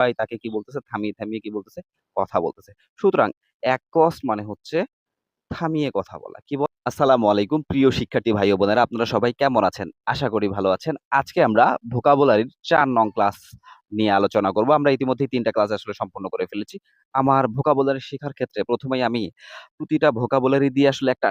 সবাই তাকে কি বলতেছে? থামিয়ে, থামিয়ে কি বলতেছে? কথা বলতেছে। সুতরাং অ্যাকস্ট মানে হচ্ছে থামিয়ে কথা বলা। কি বল আসসালামু আলাইকুম প্রিয় শিক্ষার্থী ভাই বোনেরা আপনারা সবাই কেমন আছেন? আশা করি ভালো আছেন। আজকে আমরা ভোকাবুলারির ৪ নং ক্লাস নিয়ে আলোচনা করব। আমরা ইতিমধ্যেই তিনটা ক্লাস আসলে সম্পন্ন করে ফেলেছি। আমার ভোকাবুলারি শেখার ক্ষেত্রে প্রথমেই আমি প্রতিটা ভোকাবুলারি দিয়ে আসলে একটা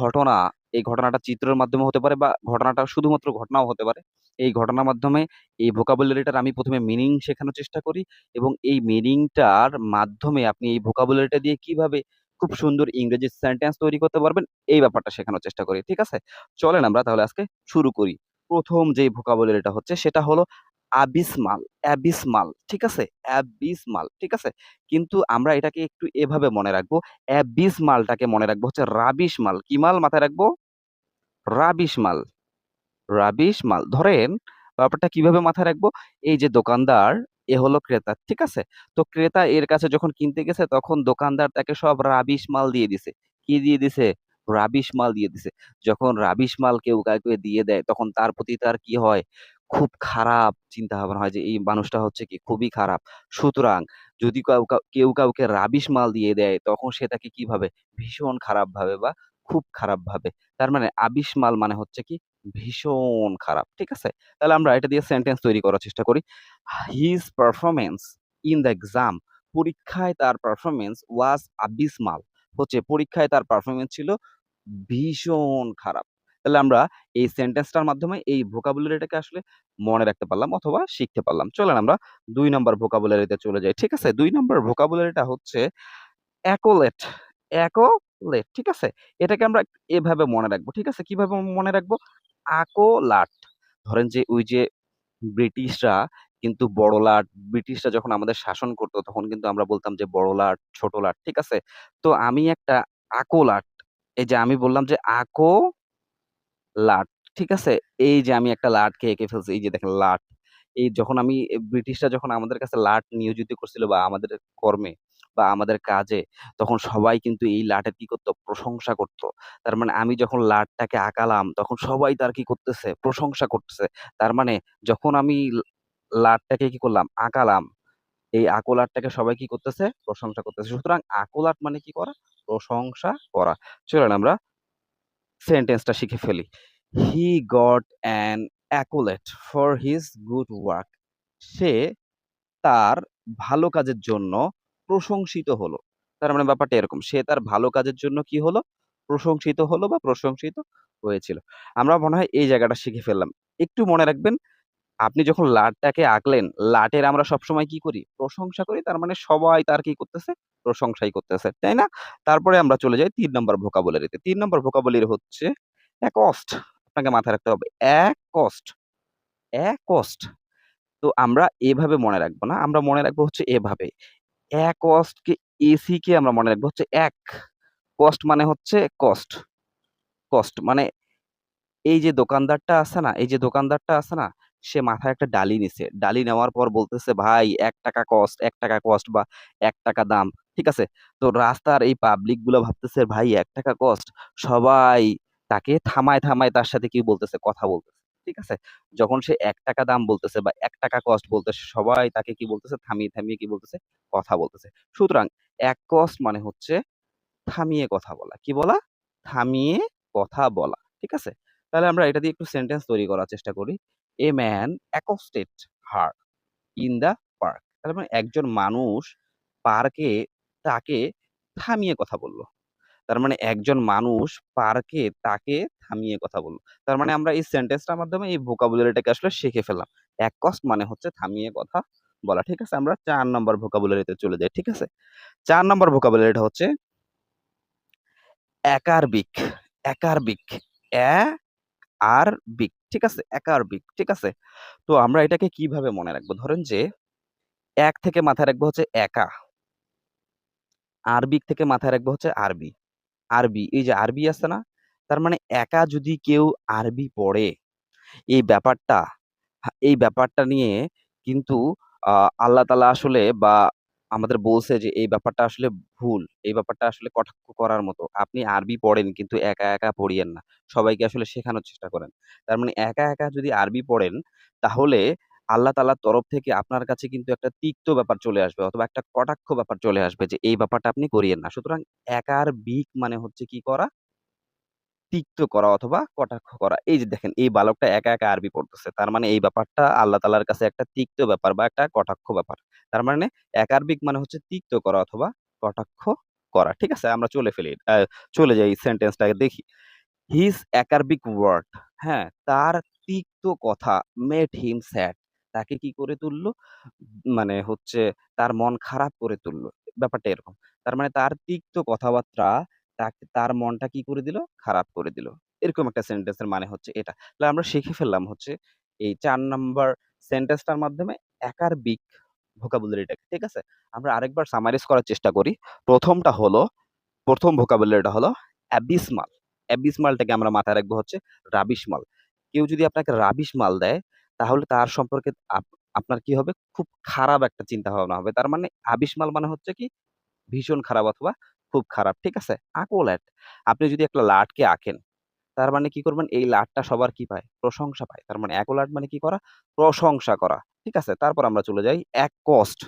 ঘটনা, এই ঘটনাটা চিত্রের মাধ্যমে হতে পারে বা ঘটনাটা শুধুমাত্র ঘটনাও হতে পারে। এই ঘটনার মাধ্যমে এই ভোকাবুলারিটার আমি প্রথমে মিনিং শেখানোর চেষ্টা করি এবং এই মিনিংটার মাধ্যমে আপনি এই ভোকাবুলারিটা দিয়ে কীভাবে খুব সুন্দর ইংরেজি সেন্টেন্স তৈরি করতে পারবেন, এই ব্যাপারটা শেখানোর চেষ্টা করি। ঠিক আছে? চলেন আমরা তাহলে আজকে শুরু করি। প্রথম যে ভোকাবুলারিটা হচ্ছে সেটা হলো আবিসমাল, অ্যাবিসমাল। ঠিক আছে? অ্যাবিসমাল। ঠিক আছে? কিন্তু আমরা এটাকে একটু এভাবে মনে রাখব। অ্যাবিসমালটাকে মনে রাখব হচ্ছে রাবিশ মাল। কি মাল মাথায় রাখব? রাবিশ মাল। রাবিশ মাল। ধরেন ব্যাপারটা কীভাবে মাথায় রাখব? এই যে দোকানদার, এ হলো ক্রেতা। ঠিক আছে? তো ক্রেতা এর কাছে যখন কিনতে গেছে তখন দোকানদার তাকে সব রাবিশ মাল দিয়ে দিছে। কি দিয়ে দিছে? রাবিশ মাল দিয়ে দিছে। যখন রাবিশ মাল কেউ কাউকে দিয়ে দেয় তখন তার প্রতি তার কি হয়? খুব খারাপ চিন্তা ভাবনা হয় যে এই মানুষটা হচ্ছে কি খুবই খারাপ। সুতরাং যদি কাউ কাউ কেউ কাউকে রাবিশ মাল দিয়ে দেয় তখন সে তাকে কীভাবে ভীষণ খারাপ ভাবে বা খুব খারাপ ভাবে। তার মানে আবিশ মাল মানে হচ্ছে কি ভীষণ খারাপ। ঠিক আছে? তাহলে আমরা এটা দিয়ে সেন্টেন্স তৈরি করার চেষ্টা করি। His performance in the exam পরীক্ষায় তার পারফরমেন্স ওয়াজ আবিসমাল হচ্ছে পরীক্ষায় তার পারফরমেন্স ছিল ভীষণ খারাপ। তাহলে আমরা এই সেন্টেন্সটার মাধ্যমে এই ভোকাবুলারিটাকে আসলে মনে রাখতে পারলাম অথবা শিখতে পারলাম। চলেন আমরা দুই নম্বর ভোকাবুলারিতে চলে যাই। ঠিক আছে? দুই নম্বর ভোকাবুলারিটা হচ্ছে অ্যাকোলেট, অ্যাকোলেট। ঠিক আছে? এটাকে আমরা এভাবে মনে রাখব। ঠিক আছে? কীভাবে মনে রাখব? আকোলাট। ধরেন যে ওই যে ব্রিটিশরা কিন্তু বড় লাট, ব্রিটিশরা যখন আমাদের শাসন করতো তখন কিন্তু আমরা বলতাম যে বড় লাট, ছোট লাট। ঠিক আছে? তো আমি একটা আকোলাট। এই যে আমি বললাম যে আকো লাট। ঠিক আছে? এই যে আমি একটা লাট লাটকে এঁকে ফেলছি। এই যে দেখেন লাট। এই যখন আমি ব্রিটিশরা যখন আমাদের কাছে লাট নিয়োজিত করছিল বা আমাদের কর্মে বা আমাদের কাজে, তখন সবাই কিন্তু এই লাটের কি করতো প্রশংসা করত। তার মানে আমি যখন লাটটাকে আঁকালাম, তখন সবাই তার কি করতেছে? প্রশংসা করতেছে। তার মানে যখন আমি লাটটাকে কি করলাম? আঁকালাম। এই আকোলাটটাকে সবাই কি করতেছে? প্রশংসা করতেছে। সুতরাং আকোলাট মানে কি করা? প্রশংসা করা। চলেন আমরা সেন্টেন্সটা শিখে ফেলি। He got an accolade for his good work সে তার ভালো কাজের জন্য প্রশংসিত হলো। তার মানে ব্যাপারটা এরকম। সে তার ভালো কাজের জন্য কি হলো? প্রশংসিত হলো বা প্রশংসিত হয়েছিল। আমরা মনে হয় এই জায়গাটা শিখে ফেললাম। একটু মনে রাখবেন, আপনি যখন লাটটাকে আঁকলেন, লাটের আমরা সবসময় কি করি? প্রশংসা করি। তার মানে সবাই তার কি করতেছে? প্রশংসাই করতেছে। তাই না? তারপরে আমরা চলে যাই তিন নম্বর ভোকাবুলারিতে। তিন নম্বর ভোকাবুলারি হচ্ছে অ্যাকস্ট। আপনাকে মাথায় রাখতে হবে। অ্যাকস্ট, অ্যাকস্ট। তো আমরা এভাবে মনে রাখব না। আমরা মনে রাখব হচ্ছে এভাবে। অ্যাকস্টকে এসি কে আমরা মনে রাখব হচ্ছে এক। কস্ট মানে হচ্ছে কস্ট। কস্ট মানে এই যে দোকানদারটা আছে না? এই যে দোকানদারটা আছে না? সে মাথায় একটা ডালি নিছে। ডালি নেওয়ার পর বলতেছে, "ভাই ৳১ কস্ট, ৳১ কস্ট বা ৳১ দাম।" ঠিক আছে? তো রাস্তার এই পাবলিকগুলা ভাবতেছে, "ভাই ৳১ কস্ট।" সবাই তাকে থামায়, থামায় তার সাথে কি বলতেছে? কথা বলতেছে। ঠিক আছে? যখন সে ৳১ দাম বলতেছে বা ৳১ কস্ট বলতেছে, সবাই তাকে কি বলতেছে? থামিয়ে, থামিয়ে কি বলতেছে? কথা বলতেছে। সুতরাং অ্যাকস্ট মানে হচ্ছে থামিয়ে কথা বলা। কি বলা? থামিয়ে কথা বলা। ঠিক আছে? তাহলে আমরা এটা দিয়ে একটু সেন্টেন্স তৈরি করার চেষ্টা করি। A man accosted her in the park তাহলে মানে একজন মানুষ পার্কে তাকে থামিয়ে কথা বলল। তার মানে একজন মানুষ পার্কে তাকে থামিয়ে কথা বলল। তার মানে আমরা এই সেন্টেন্সটার মাধ্যমে এই ভোকাবুলারিটাকে আসলে শিখে ফেলাম এক অ্যাকস্ট মানে হচ্ছে থামিয়ে কথা বলা। ঠিক আছে? আমরা চার নম্বর ভোকাবুলারিতে চলে যাই। ঠিক আছে? চার নম্বর ভোকাবুলারিটা হচ্ছে অ্যাকারবিক, অ্যাকারবিক, অ্যা আর বিক। ঠিক আছে? অ্যাকারবিক। ঠিক আছে? তো আমরা এটাকে কীভাবে মনে রাখব? ধরেন যে এক থেকে মাথায় রাখব হচ্ছে একা। আরবিক থেকে মাথায় রাখব হচ্ছে আরবি। আরবি, এই যে আরবি আছে না? তার মানে একা যদি কেউ আরবি পড়ে, এই ব্যাপারটা এই ব্যাপারটা নিয়ে কিন্তু আল্লাহ তালা আসলে বা আমাদের বলছে যে এই ব্যাপারটা আসলে ভুল। এই ব্যাপারটা আসলে কটাক্ষ করার মতো। আপনি আরবি পড়েন কিন্তু একা, একা পড়িয়েন না। সবাইকে আসলে শেখানোর চেষ্টা করেন। তার মানে একা, একা যদি আরবি পড়েন তাহলে আল্লাহ তাআলার তরফ থেকে আপনার কাছে কিন্তু একটা তিক্ত ব্যাপার চলে আসবে অথবা একটা কটাক্ষ ব্যাপার চলে আসবে যে এই ব্যাপারটা আপনি করিয়েন না। সুতরাং একারবিক মানে হচ্ছে কি করা? তিক্ত করা অথবা কটাক্ষ করা। এই যে দেখেন এই বালকটা একা, একা আরবি পড়তেছে। তার মানে এই ব্যাপারটা আল্লাহ তালার কাছে একটা তিক্ত ব্যাপার বা একটা কটাক্ষ ব্যাপার। তার মানে একারবিক মানে হচ্ছে তিক্ত করা অথবা কটাক্ষ করা। ঠিক আছে? আমরা চলে ফেলি চলে যাই সেন্টেন্সটাকে দেখি। হিজ একারবিক ওয়ার্ড হ্যাঁ? তার তিক্ত কথা মেড হিম স্যাড তাকে কি করে তুললো? মানে হচ্ছে তার মন খারাপ করে তুললো। ব্যাপারটা এরকম। তার মানে তার তিক্ত কথাবার্তা তাকে, তার মনটা কি করে দিল? খারাপ করে দিল। এরকম একটা সেন্টেন্সের মানে হচ্ছে এটা। তাহলে আমরা শিখে ফেললাম হচ্ছে এই চার নাম্বার সেন্টেন্সটার মাধ্যমে একারবিক ভোকাবুলারিটাকে। ঠিক আছে? আমরা আরেকবার সামারাইজ করার চেষ্টা করি। ১ম টা হলো ১ম ভোকাবুলারিটা হলো অ্যাবিসমাল। অ্যাবিসমালটাকে আমরা মাথায় রাখব হচ্ছে রাবিশ মাল। কেউ যদি আপনাকে রাবিশ মাল দেয় তাহলে তার সম্পর্কে আপ আপনার কি হবে? খুব খারাপ একটা চিন্তা ভাবনা হবে। তার মানে আবিশমাল মানে হচ্ছে কি? ভীষণ খারাপ অথবা খুব খারাপ। ঠিক আছে? আকোলাট। আপনি যদি একটা লাটকে আঁকেন, তার মানে কি করবেন? এই লাটটা সবার কি পায়? প্রশংসা পায়। তার মানে অ্যাকোলাট মানে কি করা? প্রশংসা করা। ঠিক আছে? তারপর আমরা চলে যাই অ্যাককস্ট।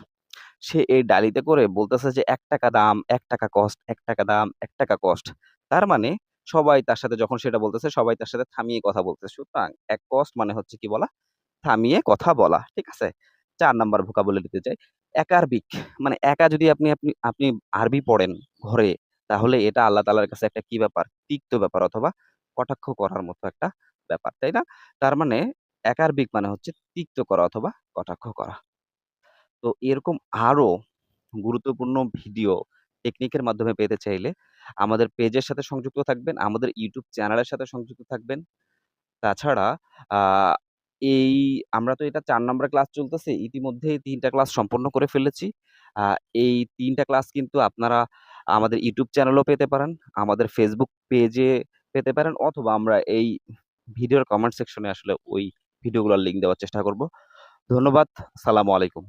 সে এই ডালিতে করে বলতেছে যে ৳১ দাম, ৳১ কস্ট, ৳১ দাম, ৳১ কস্ট। তার মানে সবাই তার সাথে যখন সেটা বলতেছে সবাই তার সাথে থামিয়ে কথা বলতেছে। সুতরাং অ্যাককস্ট মানে হচ্ছে কি বলা? থামিয়ে কথা বলা। ঠিক আছে? ৪ নাম্বার দিতে চাই একারবিক মানে একা যদি আপনি আপনি আপনি আরবি পড়েন ঘরে তাহলে এটা আল্লাহ তালার কাছে একটা কি ব্যাপার? তিক্ত ব্যাপার অথবা কটাক্ষ করার মতো একটা ব্যাপার। তাই না? তার মানে একারবিক মানে হচ্ছে তিক্ত করা অথবা কটাক্ষ করা। তো এরকম আরও গুরুত্বপূর্ণ ভিডিও টেকনিকের মাধ্যমে পেতে চাইলে আমাদের পেজের সাথে সংযুক্ত থাকবেন, আমাদের ইউটিউব চ্যানেলের সাথে সংযুক্ত থাকবেন। তাছাড়া এই আমরা তো এটা চার নম্বর ক্লাস চলতেছে। ইতিমধ্যে তিনটা ক্লাস সম্পন্ন করে ফেলেছি। এই তিনটা ক্লাস কিন্তু আপনারা আমাদের ইউটিউব চ্যানেলও পেতে পারেন, আমাদের ফেসবুক পেজে পেতে পারেন অথবা আমরা এই ভিডিওর কমেন্ট সেকশনে আসলে ওই ভিডিওগুলোর লিঙ্ক দেওয়ার চেষ্টা করব। ধন্যবাদ। সালামু আলাইকুম।